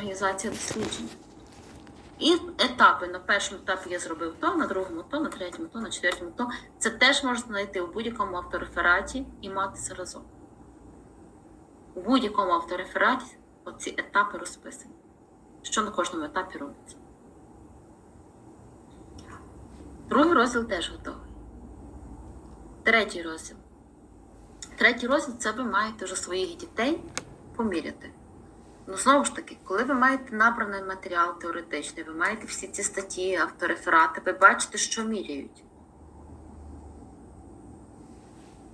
організація досліджень. І етапи. На першому етапі я зробив то, на другому то, на третьому то, на четвертому то. Це теж можна знайти у будь-якому авторефераті і мати це разом. У будь-якому авторефераті оці етапи розписані. Що на кожному етапі робиться. Другий розділ теж готовий. Третій розділ. Третій розділ це ви маєте вже своїх дітей поміряти. Ну, знову ж таки, коли ви маєте набраний матеріал теоретичний, ви маєте всі ці статті, автореферати, ви бачите, що міряють.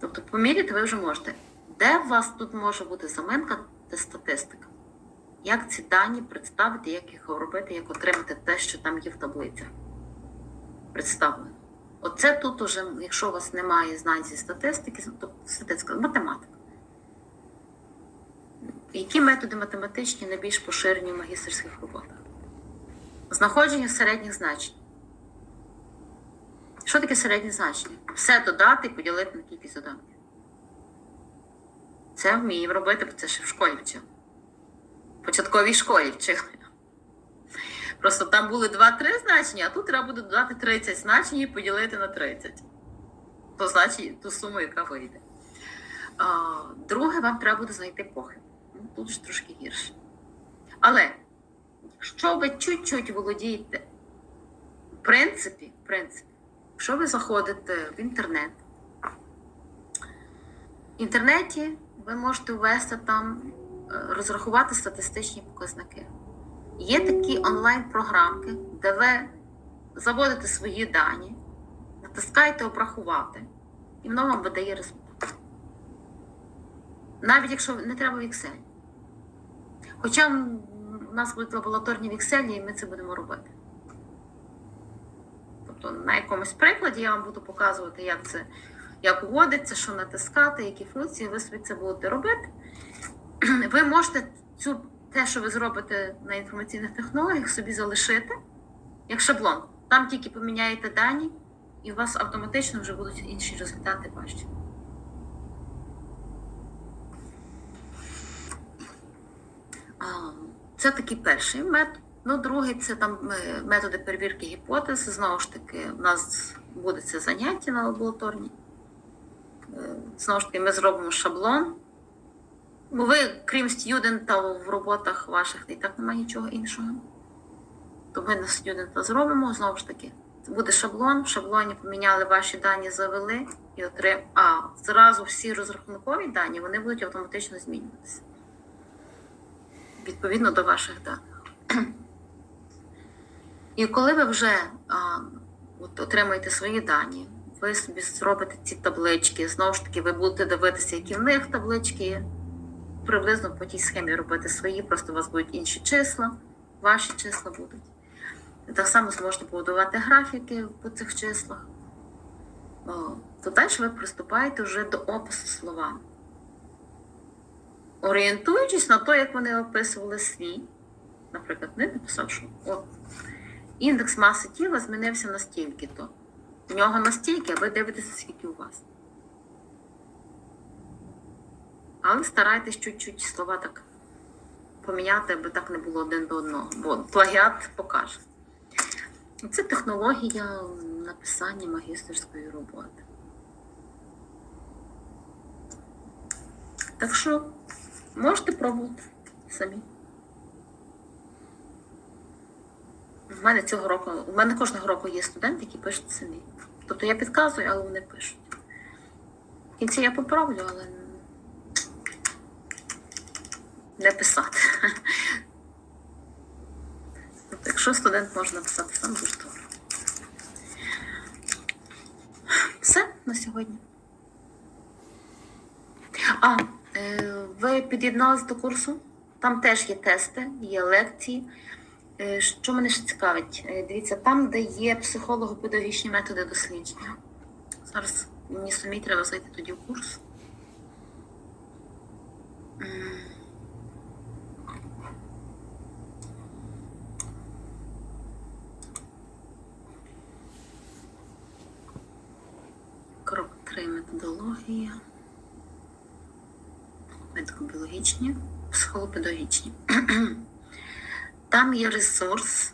Тобто поміряти ви вже можете. Де у вас тут може бути заминка та статистика? Як ці дані представити, як їх робити, як отримати те, що там є в таблицях? Представлено. Оце тут уже, якщо у вас немає знань зі статистики, то статистика, математика. Які методи математичні найбільш поширені в магістерських роботах? Знаходження середніх значень. Що таке середнє значення? Все додати і поділити на кількість доданків. Це вміємо робити, бо це ще в школі вчили. В початковій школі вчили. Просто там були 2-3 значення, а тут треба буде додати 30 значень і поділити на 30. То значить ту суму, яка вийде. Друге, вам треба буде знайти похиб. Тут ж трошки гірше. Але якщо ви чуть-чуть володієте, в принципі, в принципі, якщо ви заходите в інтернет, в інтернеті ви можете ввести там, е, розрахувати статистичні показники. Є такі онлайн-програмки, де ви заводите свої дані, натискаєте обрахувати, і воно вам видає результат. Навіть якщо не треба в Excel. Хоча у нас будуть лабораторні в Excel, і ми це будемо робити. Тобто на якомусь прикладі я вам буду показувати, як це як вводиться, що натискати, які функції, ви собі це будете робити. Ви можете цю, те, що ви зробите на інформаційних технологіях, собі залишити як шаблон. Там тільки поміняєте дані, і у вас автоматично вже будуть інші результати ваші. А, Це такий перший метод. Ну, другий це там е, методи перевірки гіпотез. Знову ж таки, у нас буде це заняття на лабораторні. Е, Знову ж таки, ми зробимо шаблон. Бо ви, крім студента, в роботах ваших і так немає нічого іншого. То ми на студента зробимо, знову ж таки. Буде шаблон. В шаблоні поміняли ваші дані, завели і отрим... А зразу всі розрахункові дані вони будуть автоматично змінюватися. Відповідно до ваших даних. І коли ви вже а, от, отримаєте свої дані, ви собі зробите ці таблички, знову ж таки, ви будете дивитися, які в них таблички. Приблизно по тій схемі робити свої, просто у вас будуть інші числа, ваші числа будуть. Так само зможете побудувати графіки по цих числах. То далі ви приступаєте вже до опису слова. Орієнтуючись на те, як вони описували свій, наприклад, не написав, що от, індекс маси тіла змінився настільки-то. У нього настільки, а ви дивитеся, скільки у вас. Але старайтесь чуть-чуть слова так поміняти, аби так не було один до одного, бо плагіат покаже. Це технологія написання магістерської роботи. Так що можете пробувати самі. У мене цього року, у мене кожного року є студенти, які пишуть самі. Тобто я підказую, але вони пишуть. В кінці я поправлю, але не писати. Тобто, якщо студент може написати сам, дуже добре. Все на сьогодні. А, ви під'єдналися до курсу? Там теж є тести, є лекції. Е, Що мене ще цікавить? Е, Дивіться, там, де є психолого-педагогічні методи дослідження. Зараз мені самі треба зайти тоді в курс. Крок 3 методологія. Медико-біологічні, психолопедагогічні. Там є ресурс.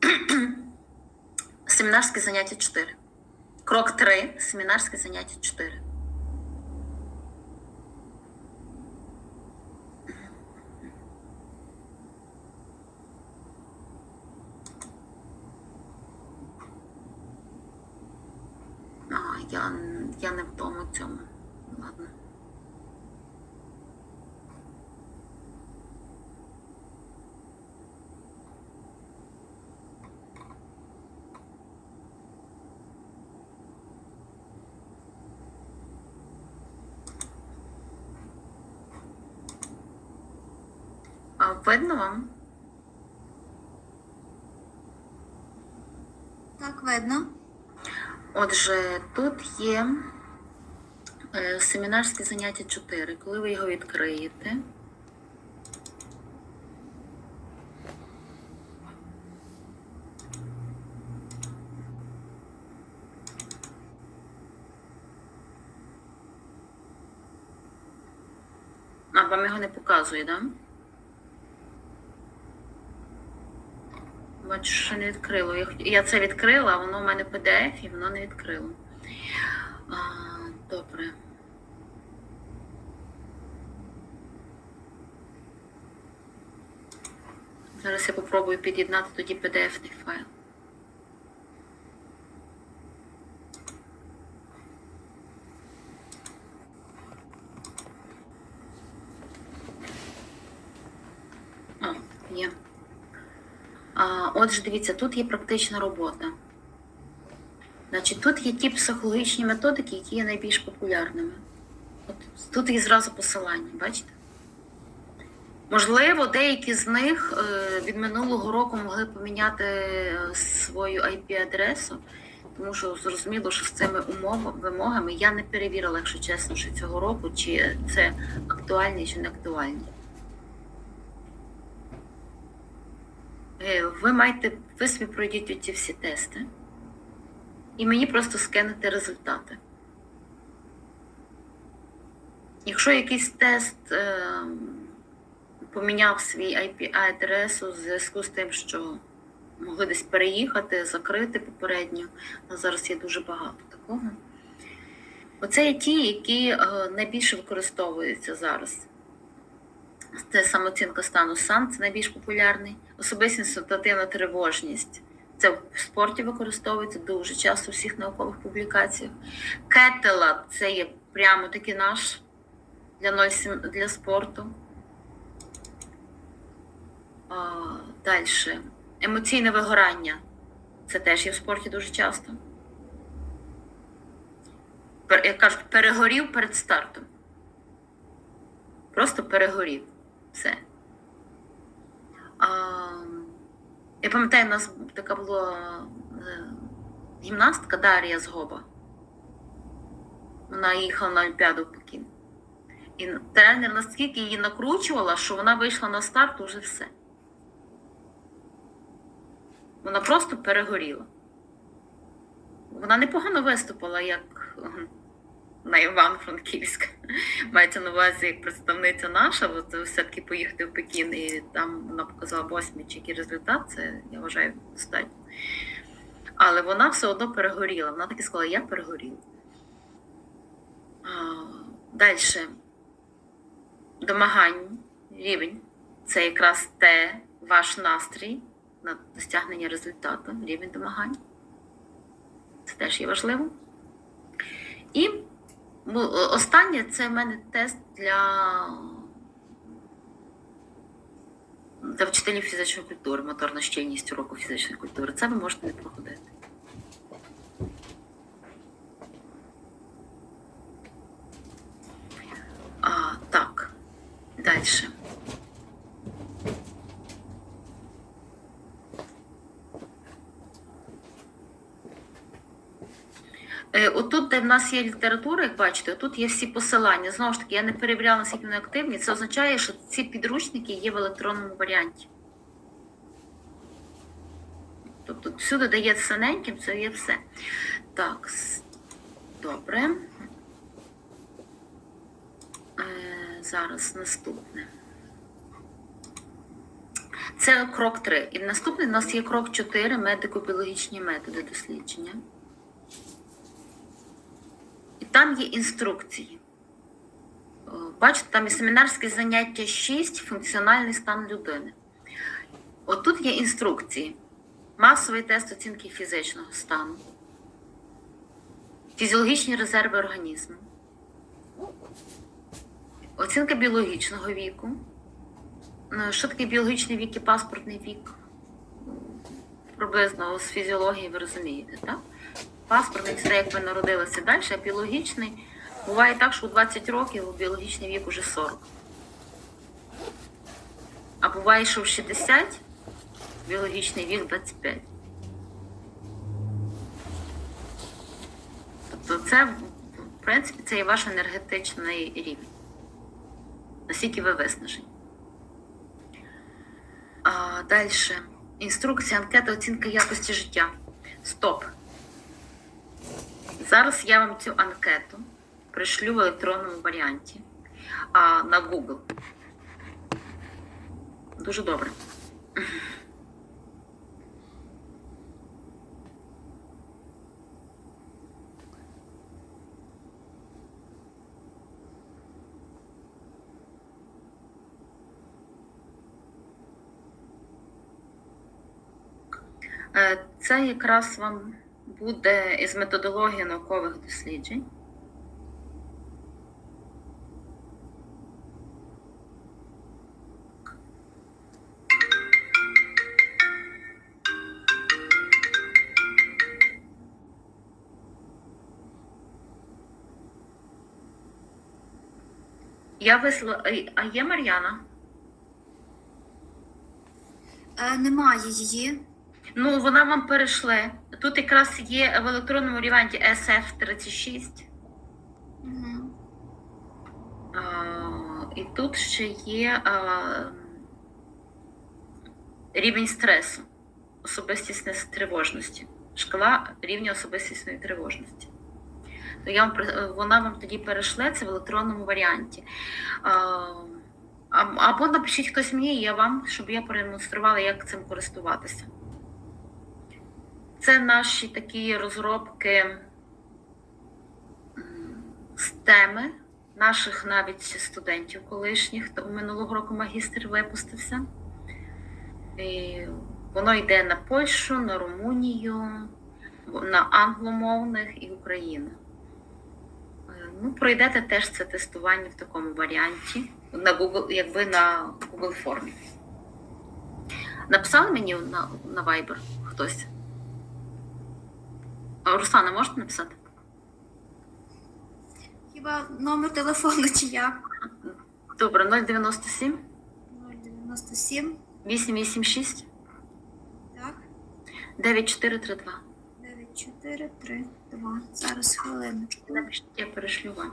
Семінарське заняття 4. Крок 3. Семінарське заняття 4. А, я, я не в тому цьому. Ладно. А видно вам? Так, видно. Отже, тут є е, семінарське заняття 4. Коли ви його відкриєте, а вам його не показує, так? Да? Бачу, що не відкрило. Я, це відкрила, а воно в мене PDF і воно не відкрило. А, добре. Зараз я попробую під'єднати тоді PDF-ний файл. А, є. А, отже, дивіться, тут є практична робота. Значить, тут є ті психологічні методики, які є найбільш популярними. От тут є зразу посилання, бачите? Можливо, деякі з них е, від минулого року могли поміняти е, свою IP-адресу, тому що зрозуміло, що з цими умовами, вимогами я не перевірила, якщо чесно, що цього року, чи це актуальні, чи не актуальні. Ви маєте, ви собі пройдіть оці всі тести, і мені просто скинете результати. Якщо якийсь тест е, поміняв свій IP-адресу в зв'язку з тим, що могли десь переїхати, закрити попередньо, а зараз є дуже багато такого. Оце є ті, які е, найбільше використовуються зараз. Це самооцінка стану сам, це найбільш популярний. Особистість ситуативна тривожність. Це в спорті використовується дуже часто у всіх наукових публікаціях. Кетела це є прямо таки наш для 0,7 для спорту. Далі. Емоційне вигорання. Це теж є в спорті дуже часто. Як кажуть, перегорів перед стартом. Просто перегорів. Все. А, я пам'ятаю, у нас така була е, гімнастка Дар'я Згоба. Вона їхала на Олімпіаду в Пекін. І тренер настільки її накручувала, що вона вийшла на старт уже все. Вона просто перегоріла. Вона непогано виступила як на Іван-Франківськ. Мається на увазі як представниця наша, от все-таки поїхати в Пекін і там вона показала восьмий який результат, це я вважаю достатньо. Але вона все одно перегоріла. Вона таки сказала, я перегоріла. Далі. Домагань, рівень. Це якраз те, ваш настрій на досягнення результату, рівень домагань. Це теж є важливо. І останнє це в мене тест для, для вчителів фізичної культури, моторна щільність уроку фізичної культури. Це ви можете не проходити. А, так, далі. Е, Отут, де в нас є література, як бачите, тут є всі посилання. Знову ж таки, я не перевіряла, наскільки вони активні. Це означає, що ці підручники є в електронному варіанті. Тобто всюди, де синеньким, це є все. Так, добре. Е, зараз наступне. Це крок 3. І наступний у нас є крок 4 медико-біологічні методи дослідження. Там є інструкції. Бачите, там і семінарське заняття 6, функціональний стан людини. Отут є інструкції. Масовий тест оцінки фізичного стану, фізіологічні резерви організму, оцінка біологічного віку. Ну, Що таке біологічний вік і паспортний вік? Приблизно з фізіології ви розумієте, так? Паспортний те, як ви народилися далі, а біологічний буває так, що у 20 років біологічний вік уже 40. А буває, що в 60 біологічний вік 25. Тобто це, в принципі, це і ваш енергетичний рівень. Наскільки ви виснажені. Далі. Інструкція, анкета, оцінка якості життя. Стоп. Зараз я вам цю анкету пришлю в електронному варіанті а, на Google. Дуже добре. Е, Це якраз вам буде із методології наукових досліджень. Я висла. А є Мар'яна? Е, немає її. Ну, вона вам перейшла. Тут якраз є в електронному варіанті SF36. Угу. А, і тут ще є а, рівень стресу, особистісної тривожності, шкала рівня особистісної тривожності. То я вам, вона вам тоді перейшла це в електронному варіанті. А- або напишіть хтось мені, і я вам, щоб я продемонструвала, як цим користуватися. Це наші такі розробки з теми наших навіть студентів колишніх, то минулого року магістр випустився. І воно йде на Польщу, на Румунію, на англомовних і Україну. Е, Ну, пройдете теж це тестування в такому варіанті, на Google, якби на Google формі. Написали мені на, на Viber хтось? Руслана, можете написати? Хіба номер телефону чи як? Добре, 097 097, 886 так, 9432. 9432. Зараз хвилиночку. Я перешлю вам.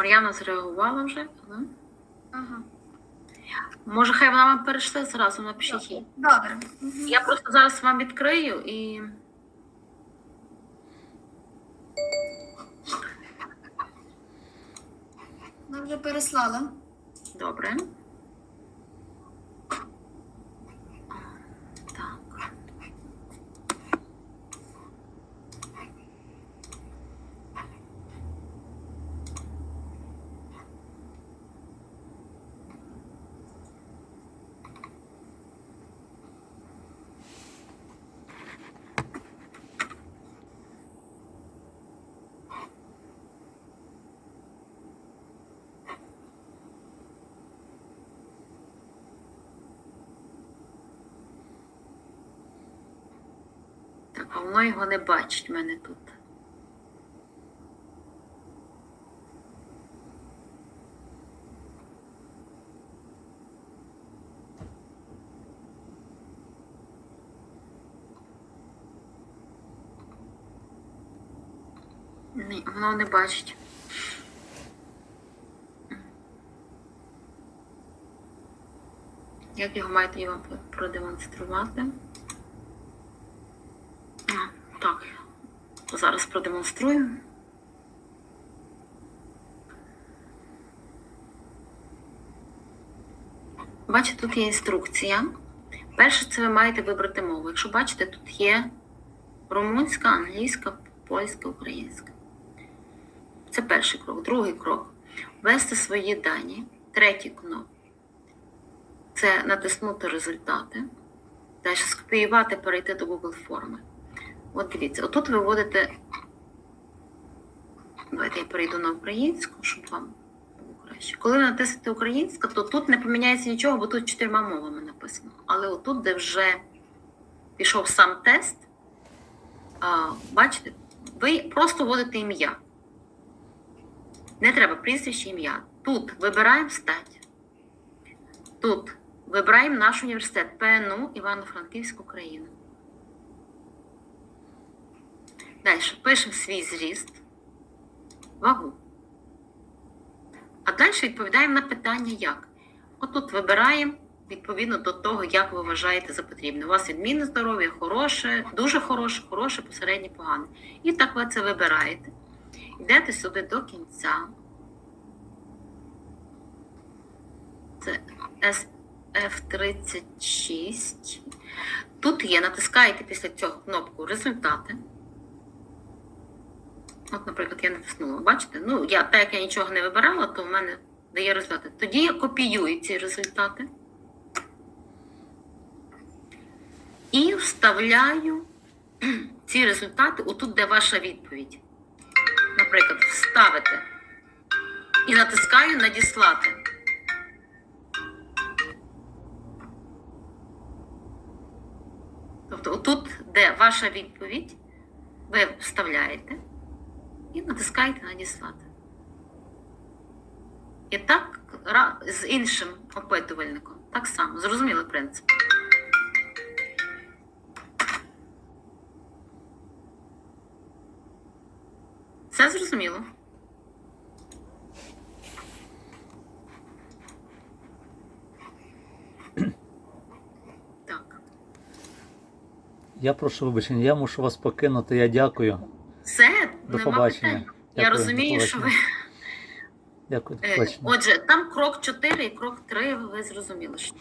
Мар'яна зреагувала вже. але- Ага. Може, хай вона вам перейшла зразу, напишіть їй. Добре. Я просто зараз вам відкрию і. Вона вже переслала. Добре. а вона його не бачить мене тут. Ні, воно не бачить. Як його маєте я вам продемонструвати? Зараз продемонструю. Бачите, тут є інструкція. Перше, це ви маєте вибрати мову. Якщо бачите, тут є румунська, англійська, польська, українська. Це перший крок. Другий крок ввести свої дані. Третій кнопка це натиснути результати. Далі скопіювати, перейти до Google форми. От дивіться, отут ви вводите. Давайте я перейду на українську, щоб вам було краще. Коли ви натиснете українська, то тут не поміняється нічого, бо тут чотирма мовами написано. Але отут, де вже пішов сам тест, бачите, ви просто вводите ім'я. Не треба прізвище ім'я. Тут вибираємо стать. Тут вибираємо наш університет ПНУ Івано-Франківськ, Україна. Далі пишемо свій зріст, вагу. А далі відповідаємо на питання як. Отут вибираємо відповідно до того, як ви вважаєте за потрібне. У вас відмінне здоров'я, хороше, дуже хороше, хороше, посереднє, погане. І так ви це вибираєте. Йдете сюди до кінця. Це SF36. Тут є, натискаєте після цього кнопку результати. От, наприклад, я натиснула. Бачите? Ну, я, так як я нічого не вибирала, то в мене дає результати. Тоді я копіюю ці результати і вставляю ці результати отут, де ваша відповідь. Наприклад, вставити і натискаю надіслати. Тобто, отут, де ваша відповідь, ви вставляєте і натискаєте надіслати. І так з іншим опитувальником. Так само, зрозумілий принцип. Все зрозуміло? Так. Я прошу вибачення, я мушу вас покинути. Я дякую. До нема побачення. питань. Я Дякую, розумію, що ви. Дякую, Е. Отже, там крок 4 і крок 3, ви зрозуміли. що